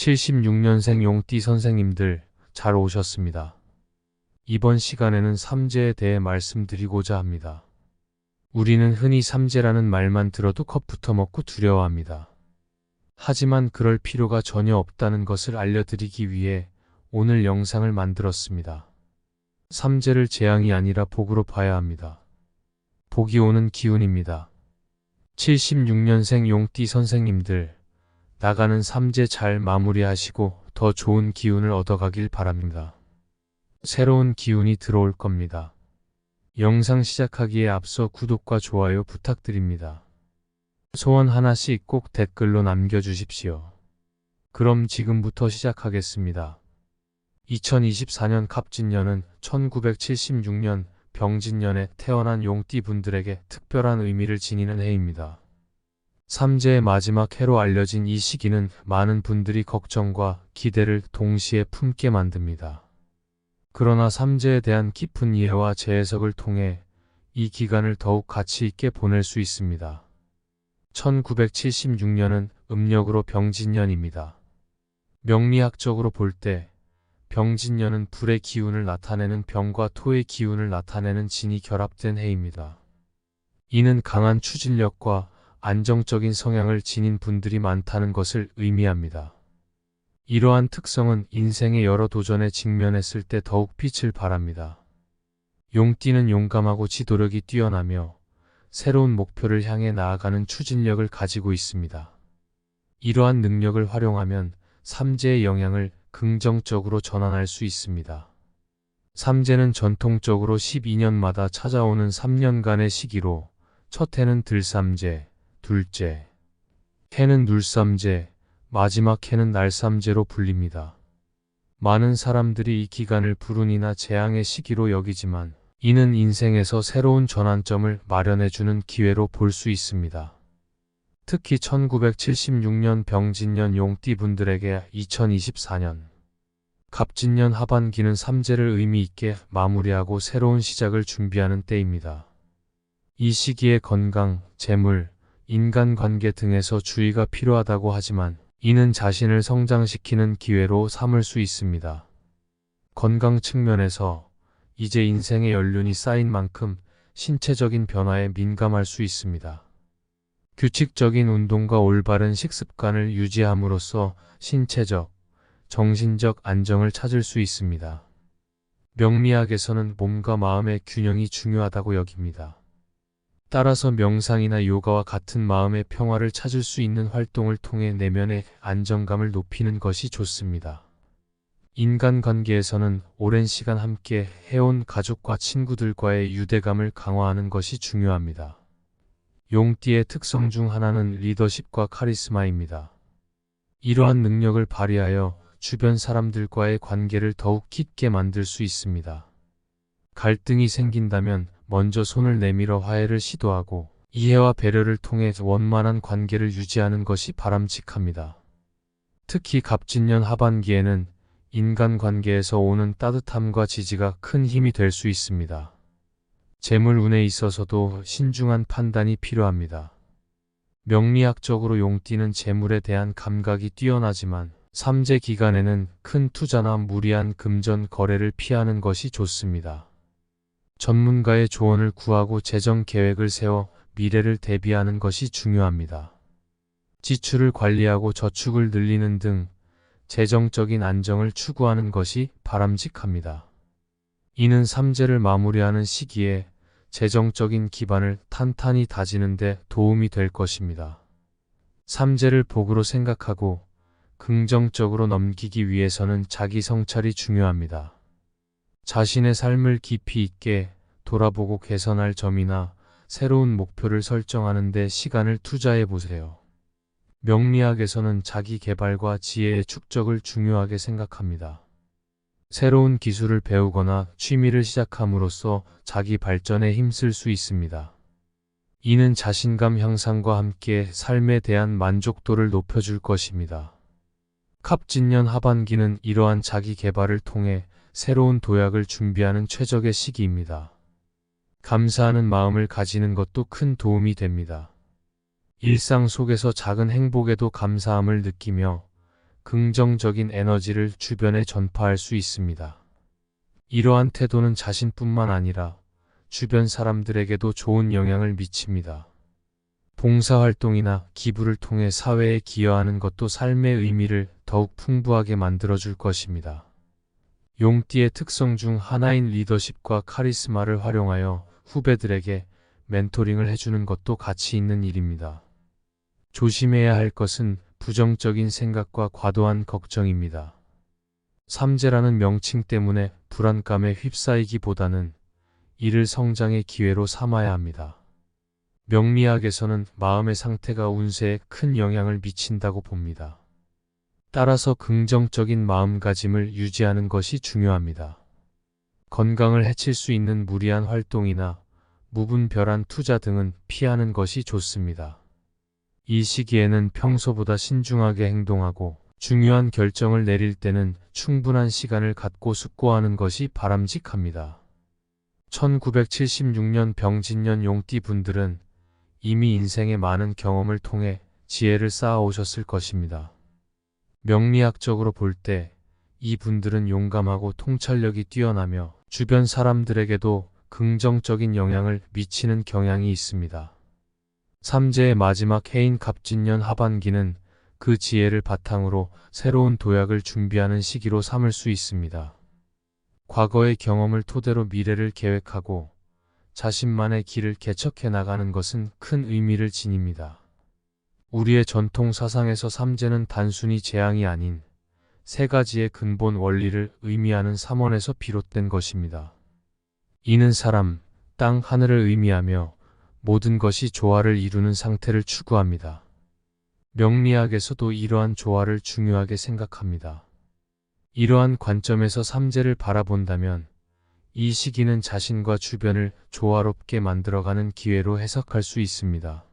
76년생 용띠 선생님들 잘 오셨습니다. 이번 시간에는 삼재에 대해 말씀드리고자 합니다. 우리는 흔히 삼재라는 말만 들어도 겁부터 먹고 두려워합니다. 하지만 그럴 필요가 전혀 없다는 것을 알려드리기 위해 오늘 영상을 만들었습니다. 삼재를 재앙이 아니라 복으로 봐야 합니다. 복이 오는 기운입니다. 76년생 용띠 선생님들, 나가는 삼재 잘 마무리하시고 더 좋은 기운을 얻어가길 바랍니다. 새로운 기운이 들어올 겁니다. 영상 시작하기에 앞서 구독과 좋아요 부탁드립니다. 소원 하나씩 꼭 댓글로 남겨주십시오. 그럼 지금부터 시작하겠습니다. 2024년 갑진년은 1976년 병진년에 태어난 용띠 분들에게 특별한 의미를 지니는 해입니다. 삼재의 마지막 해로 알려진 이 시기는 많은 분들이 걱정과 기대를 동시에 품게 만듭니다. 그러나 삼재에 대한 깊은 이해와 재해석을 통해 이 기간을 더욱 가치 있게 보낼 수 있습니다. 1976년은 음력으로 병진년입니다. 명리학적으로 볼 때 병진년은 불의 기운을 나타내는 병과 토의 기운을 나타내는 진이 결합된 해입니다. 이는 강한 추진력과 안정적인 성향을 지닌 분들이 많다는 것을 의미합니다. 이러한 특성은 인생의 여러 도전에 직면했을 때 더욱 빛을 발합니다. 용띠는 용감하고 지도력이 뛰어나며 새로운 목표를 향해 나아가는 추진력을 가지고 있습니다. 이러한 능력을 활용하면 삼재의 영향을 긍정적으로 전환할 수 있습니다. 삼재는 전통적으로 12년마다 찾아오는 3년간의 시기로 첫 해는 들삼재, 둘째 해는 눌삼재, 마지막 해는 날삼재로 불립니다. 많은 사람들이 이 기간을 불운이나 재앙의 시기로 여기지만 이는 인생에서 새로운 전환점을 마련해주는 기회로 볼 수 있습니다. 특히 1976년 병진년 용띠 분들에게 2024년 갑진년 하반기는 삼재를 의미 있게 마무리하고 새로운 시작을 준비하는 때입니다. 이 시기에 건강, 재물, 인간관계 등에서 주의가 필요하다고 하지만 이는 자신을 성장시키는 기회로 삼을 수 있습니다. 건강 측면에서 이제 인생의 연륜이 쌓인 만큼 신체적인 변화에 민감할 수 있습니다. 규칙적인 운동과 올바른 식습관을 유지함으로써 신체적, 정신적 안정을 찾을 수 있습니다. 명리학에서는 몸과 마음의 균형이 중요하다고 여깁니다. 따라서 명상이나 요가와 같은 마음의 평화를 찾을 수 있는 활동을 통해 내면의 안정감을 높이는 것이 좋습니다. 인간관계에서는 오랜 시간 함께 해온 가족과 친구들과의 유대감을 강화하는 것이 중요합니다. 용띠의 특성 중 하나는 리더십과 카리스마입니다. 이러한 능력을 발휘하여 주변 사람들과의 관계를 더욱 깊게 만들 수 있습니다. 갈등이 생긴다면 먼저 손을 내밀어 화해를 시도하고 이해와 배려를 통해 원만한 관계를 유지하는 것이 바람직합니다. 특히 갑진년 하반기에는 인간관계에서 오는 따뜻함과 지지가 큰 힘이 될 수 있습니다. 재물 운에 있어서도 신중한 판단이 필요합니다. 명리학적으로 용띠는 재물에 대한 감각이 뛰어나지만 삼재 기간에는 큰 투자나 무리한 금전 거래를 피하는 것이 좋습니다. 전문가의 조언을 구하고 재정 계획을 세워 미래를 대비하는 것이 중요합니다. 지출을 관리하고 저축을 늘리는 등 재정적인 안정을 추구하는 것이 바람직합니다. 이는 삼재를 마무리하는 시기에 재정적인 기반을 탄탄히 다지는 데 도움이 될 것입니다. 삼재를 복으로 생각하고 긍정적으로 넘기기 위해서는 자기 성찰이 중요합니다. 자신의 삶을 깊이 있게 돌아보고 개선할 점이나 새로운 목표를 설정하는 데 시간을 투자해 보세요. 명리학에서는 자기 개발과 지혜의 축적을 중요하게 생각합니다. 새로운 기술을 배우거나 취미를 시작함으로써 자기 발전에 힘쓸 수 있습니다. 이는 자신감 향상과 함께 삶에 대한 만족도를 높여줄 것입니다. 갑진년 하반기는 이러한 자기 개발을 통해 새로운 도약을 준비하는 최적의 시기입니다. 감사하는 마음을 가지는 것도 큰 도움이 됩니다. 일상 속에서 작은 행복에도 감사함을 느끼며 긍정적인 에너지를 주변에 전파할 수 있습니다. 이러한 태도는 자신뿐만 아니라 주변 사람들에게도 좋은 영향을 미칩니다. 봉사활동이나 기부를 통해 사회에 기여하는 것도 삶의 의미를 더욱 풍부하게 만들어줄 것입니다. 용띠의 특성 중 하나인 리더십과 카리스마를 활용하여 후배들에게 멘토링을 해주는 것도 가치 있는 일입니다. 조심해야 할 것은 부정적인 생각과 과도한 걱정입니다. 삼재라는 명칭 때문에 불안감에 휩싸이기보다는 이를 성장의 기회로 삼아야 합니다. 명리학에서는 마음의 상태가 운세에 큰 영향을 미친다고 봅니다. 따라서 긍정적인 마음가짐을 유지하는 것이 중요합니다. 건강을 해칠 수 있는 무리한 활동이나 무분별한 투자 등은 피하는 것이 좋습니다. 이 시기에는 평소보다 신중하게 행동하고 중요한 결정을 내릴 때는 충분한 시간을 갖고 숙고하는 것이 바람직합니다. 1976년 병진년 용띠 분들은 이미 인생의 많은 경험을 통해 지혜를 쌓아 오셨을 것입니다. 명리학적으로 볼 때 이 분들은 용감하고 통찰력이 뛰어나며 주변 사람들에게도 긍정적인 영향을 미치는 경향이 있습니다. 삼재의 마지막 해인 갑진년 하반기는 그 지혜를 바탕으로 새로운 도약을 준비하는 시기로 삼을 수 있습니다. 과거의 경험을 토대로 미래를 계획하고 자신만의 길을 개척해 나가는 것은 큰 의미를 지닙니다. 우리의 전통 사상에서 삼재는 단순히 재앙이 아닌 세 가지의 근본 원리를 의미하는 삼원에서 비롯된 것입니다. 이는 사람, 땅, 하늘을 의미하며 모든 것이 조화를 이루는 상태를 추구합니다. 명리학에서도 이러한 조화를 중요하게 생각합니다. 이러한 관점에서 삼재를 바라본다면 이 시기는 자신과 주변을 조화롭게 만들어가는 기회로 해석할 수 있습니다.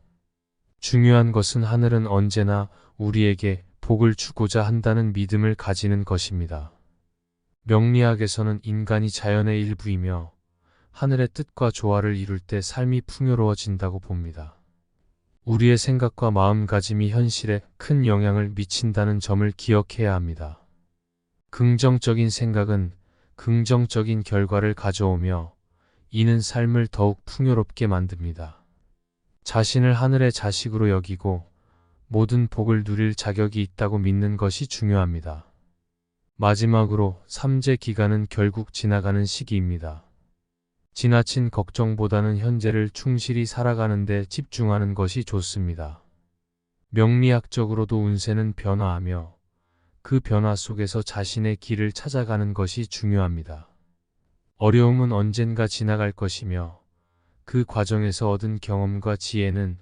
중요한 것은 하늘은 언제나 우리에게 복을 주고자 한다는 믿음을 가지는 것입니다. 명리학에서는 인간이 자연의 일부이며 하늘의 뜻과 조화를 이룰 때 삶이 풍요로워진다고 봅니다. 우리의 생각과 마음가짐이 현실에 큰 영향을 미친다는 점을 기억해야 합니다. 긍정적인 생각은 긍정적인 결과를 가져오며 이는 삶을 더욱 풍요롭게 만듭니다. 자신을 하늘의 자식으로 여기고 모든 복을 누릴 자격이 있다고 믿는 것이 중요합니다. 마지막으로 삼재 기간은 결국 지나가는 시기입니다. 지나친 걱정보다는 현재를 충실히 살아가는 데 집중하는 것이 좋습니다. 명리학적으로도 운세는 변화하며 그 변화 속에서 자신의 길을 찾아가는 것이 중요합니다. 어려움은 언젠가 지나갈 것이며 그 과정에서 얻은 경험과 지혜는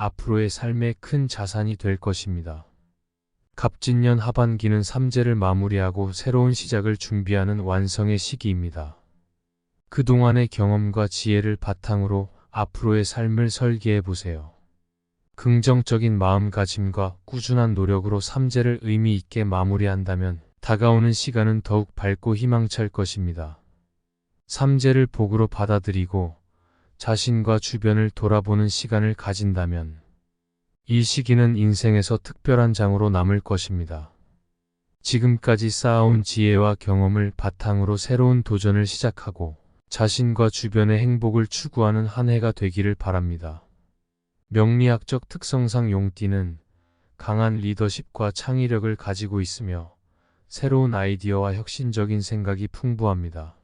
앞으로의 삶의 큰 자산이 될 것입니다. 갑진년 하반기는 삼재를 마무리하고 새로운 시작을 준비하는 완성의 시기입니다. 그동안의 경험과 지혜를 바탕으로 앞으로의 삶을 설계해 보세요. 긍정적인 마음가짐과 꾸준한 노력으로 삼재를 의미 있게 마무리한다면 다가오는 시간은 더욱 밝고 희망찰 것입니다. 삼재를 복으로 받아들이고 자신과 주변을 돌아보는 시간을 가진다면 이 시기는 인생에서 특별한 장으로 남을 것입니다. 지금까지 쌓아온 지혜와 경험을 바탕으로 새로운 도전을 시작하고 자신과 주변의 행복을 추구하는 한 해가 되기를 바랍니다. 명리학적 특성상 용띠는 강한 리더십과 창의력을 가지고 있으며 새로운 아이디어와 혁신적인 생각이 풍부합니다.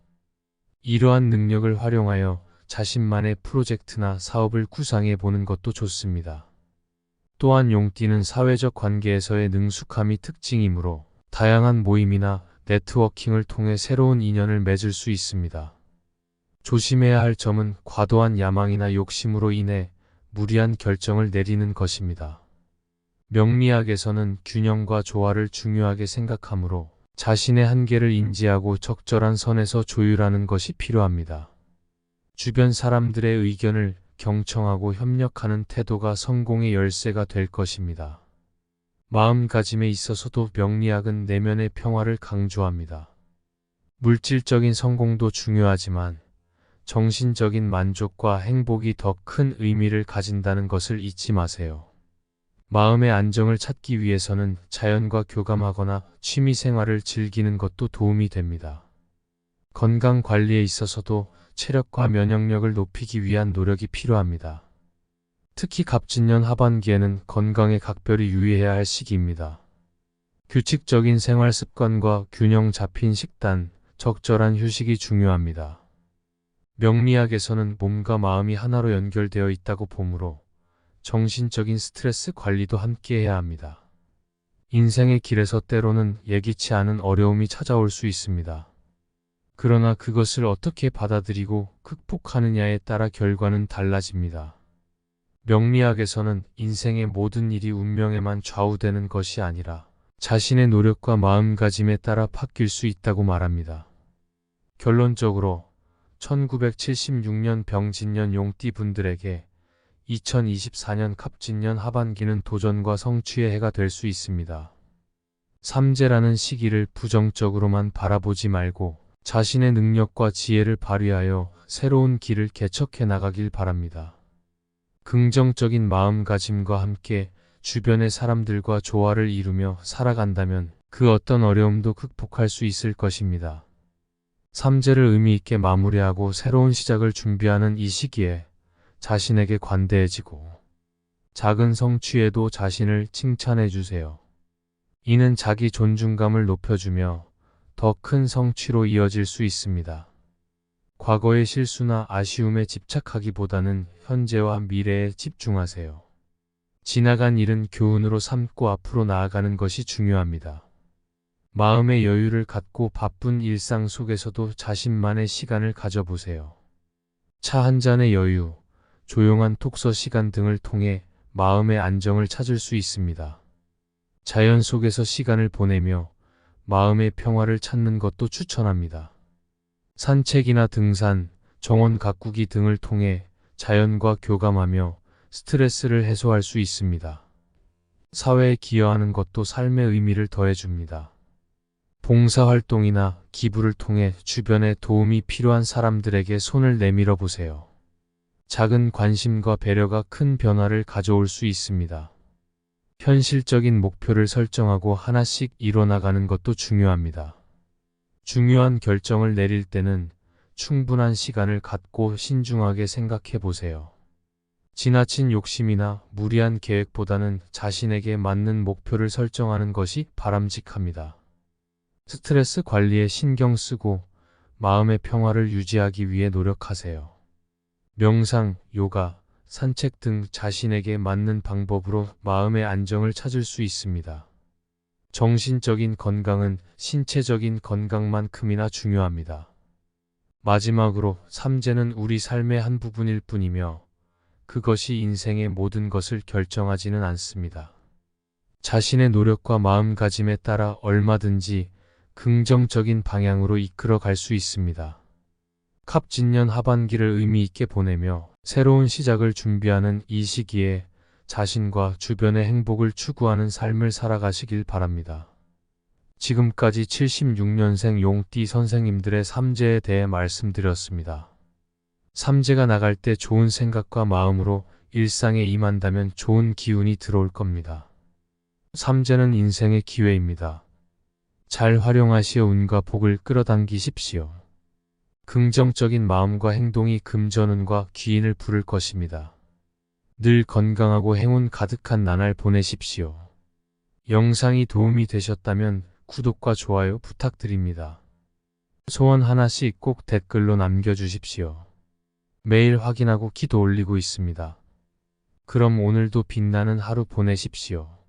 이러한 능력을 활용하여 자신만의 프로젝트나 사업을 구상해 보는 것도 좋습니다. 또한 용띠는 사회적 관계에서의 능숙함이 특징이므로 다양한 모임이나 네트워킹을 통해 새로운 인연을 맺을 수 있습니다. 조심해야 할 점은 과도한 야망이나 욕심으로 인해 무리한 결정을 내리는 것입니다. 명리학에서는 균형과 조화를 중요하게 생각하므로 자신의 한계를 인지하고 적절한 선에서 조율하는 것이 필요합니다. 주변 사람들의 의견을 경청하고 협력하는 태도가 성공의 열쇠가 될 것입니다. 마음가짐에 있어서도 명리학은 내면의 평화를 강조합니다. 물질적인 성공도 중요하지만 정신적인 만족과 행복이 더 큰 의미를 가진다는 것을 잊지 마세요. 마음의 안정을 찾기 위해서는 자연과 교감하거나 취미 생활을 즐기는 것도 도움이 됩니다. 건강 관리에 있어서도 체력과 면역력을 높이기 위한 노력이 필요합니다. 특히 갑진년 하반기에는 건강에 각별히 유의해야 할 시기입니다. 규칙적인 생활 습관과 균형 잡힌 식단, 적절한 휴식이 중요합니다. 명리학에서는 몸과 마음이 하나로 연결되어 있다고 보므로 정신적인 스트레스 관리도 함께 해야 합니다. 인생의 길에서 때로는 예기치 않은 어려움이 찾아올 수 있습니다. 그러나 그것을 어떻게 받아들이고 극복하느냐에 따라 결과는 달라집니다. 명리학에서는 인생의 모든 일이 운명에만 좌우되는 것이 아니라 자신의 노력과 마음가짐에 따라 바뀔 수 있다고 말합니다. 결론적으로 1976년 병진년 용띠 분들에게 2024년 갑진년 하반기는 도전과 성취의 해가 될 수 있습니다. 삼재라는 시기를 부정적으로만 바라보지 말고 자신의 능력과 지혜를 발휘하여 새로운 길을 개척해 나가길 바랍니다. 긍정적인 마음가짐과 함께 주변의 사람들과 조화를 이루며 살아간다면 그 어떤 어려움도 극복할 수 있을 것입니다. 삼재를 의미 있게 마무리하고 새로운 시작을 준비하는 이 시기에 자신에게 관대해지고 작은 성취에도 자신을 칭찬해 주세요. 이는 자기 존중감을 높여주며 더 큰 성취로 이어질 수 있습니다. 과거의 실수나 아쉬움에 집착하기보다는 현재와 미래에 집중하세요. 지나간 일은 교훈으로 삼고 앞으로 나아가는 것이 중요합니다. 마음의 여유를 갖고 바쁜 일상 속에서도 자신만의 시간을 가져보세요. 차 한 잔의 여유, 조용한 톡서 시간 등을 통해 마음의 안정을 찾을 수 있습니다. 자연 속에서 시간을 보내며 마음의 평화를 찾는 것도 추천합니다. 산책이나 등산, 정원 가꾸기 등을 통해 자연과 교감하며 스트레스를 해소할 수 있습니다. 사회에 기여하는 것도 삶의 의미를 더해줍니다. 봉사활동이나 기부를 통해 주변에 도움이 필요한 사람들에게 손을 내밀어 보세요. 작은 관심과 배려가 큰 변화를 가져올 수 있습니다. 현실적인 목표를 설정하고 하나씩 이뤄나가는 것도 중요합니다. 중요한 결정을 내릴 때는 충분한 시간을 갖고 신중하게 생각해 보세요. 지나친 욕심이나 무리한 계획보다는 자신에게 맞는 목표를 설정하는 것이 바람직합니다. 스트레스 관리에 신경 쓰고 마음의 평화를 유지하기 위해 노력하세요. 명상, 요가, 산책 등 자신에게 맞는 방법으로 마음의 안정을 찾을 수 있습니다. 정신적인 건강은 신체적인 건강만큼이나 중요합니다. 마지막으로 삼재는 우리 삶의 한 부분일 뿐이며 그것이 인생의 모든 것을 결정하지는 않습니다. 자신의 노력과 마음가짐에 따라 얼마든지 긍정적인 방향으로 이끌어 갈 수 있습니다. 갑진년 하반기를 의미 있게 보내며 새로운 시작을 준비하는 이 시기에 자신과 주변의 행복을 추구하는 삶을 살아가시길 바랍니다. 지금까지 76년생 용띠 선생님들의 삼재에 대해 말씀드렸습니다. 삼재가 나갈 때 좋은 생각과 마음으로 일상에 임한다면 좋은 기운이 들어올 겁니다. 삼재는 인생의 기회입니다. 잘 활용하시어 운과 복을 끌어당기십시오. 긍정적인 마음과 행동이 금전운과 귀인을 부를 것입니다. 늘 건강하고 행운 가득한 나날 보내십시오. 영상이 도움이 되셨다면 구독과 좋아요 부탁드립니다. 소원 하나씩 꼭 댓글로 남겨주십시오. 매일 확인하고 기도 올리고 있습니다. 그럼 오늘도 빛나는 하루 보내십시오.